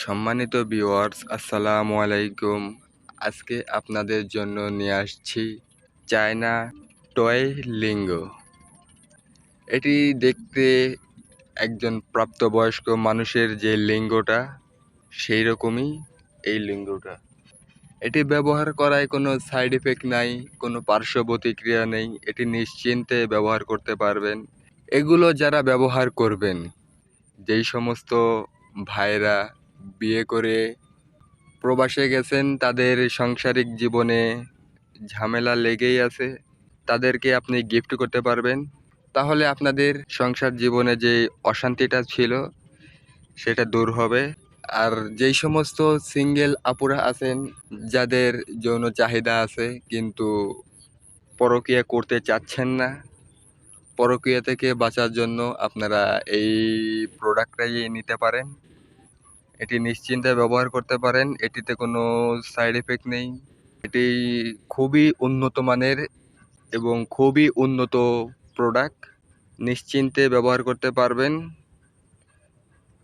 সম্মানিত ভিউয়ার্স আসসালামু আলাইকুম। আজকে আপনাদের জন্য নিয়ে আসছি চায়না টয় লিঙ্গ। এটি দেখতে একজন প্রাপ্তবয়স্ক মানুষের যে লিঙ্গটা, সেই রকমই এই লিঙ্গটা। এটি ব্যবহার করায় কোনো সাইড এফেক্ট নাই, কোনো পার্শ্ব প্রতিক্রিয়া নেই। এটি নিশ্চিন্তে ব্যবহার করতে পারবেন। এগুলো যারা ব্যবহার করবেন, যেই সমস্ত ভাইরা বিয়ে করে প্রবাসে গেছেন, তাদের সাংসারিক জীবনে ঝামেলা লেগেই আছে। তাদেরকে আপনি গিফট করতে পারবেন। তাহলে আপনাদের সংসার জীবনে যে অশান্তিটা ছিল, সেটা দূর হবে। আর যেই সমস্ত সিঙ্গেল আপুরা আছেন, যাদের যৌন চাহিদা আছে, কিন্তু পরকীয়া করতে চাচ্ছেন না, পরকীয়া থেকে বাঁচার জন্য আপনারা এই প্রোডাক্টটাই নিতে পারেন। এটি নিশ্চিন্তে ব্যবহার করতে পারেন। এটিতে কোনো সাইড এফেক্ট নেই। এটি খুবই উন্নত মানের এবং খুবই উন্নত প্রোডাক্ট নিশ্চিন্তে ব্যবহার করতে পারবেন।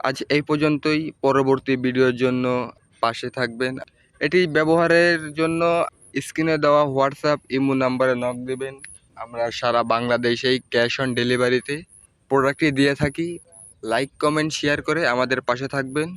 আজ এই পর্যন্তই। পরবর্তী ভিডিওর জন্য পাশে থাকবেন। এটি ব্যবহারের জন্য স্ক্রিনে দেওয়া হোয়াটসঅ্যাপ ইমো নাম্বারে নক দেবেন। আমরা সারা বাংলাদেশেই ক্যাশ অন ডেলিভারিতে প্রোডাক্টটি দিয়ে থাকি। লাইক কমেন্ট শেয়ার করে আমাদের পাশে থাকবেন।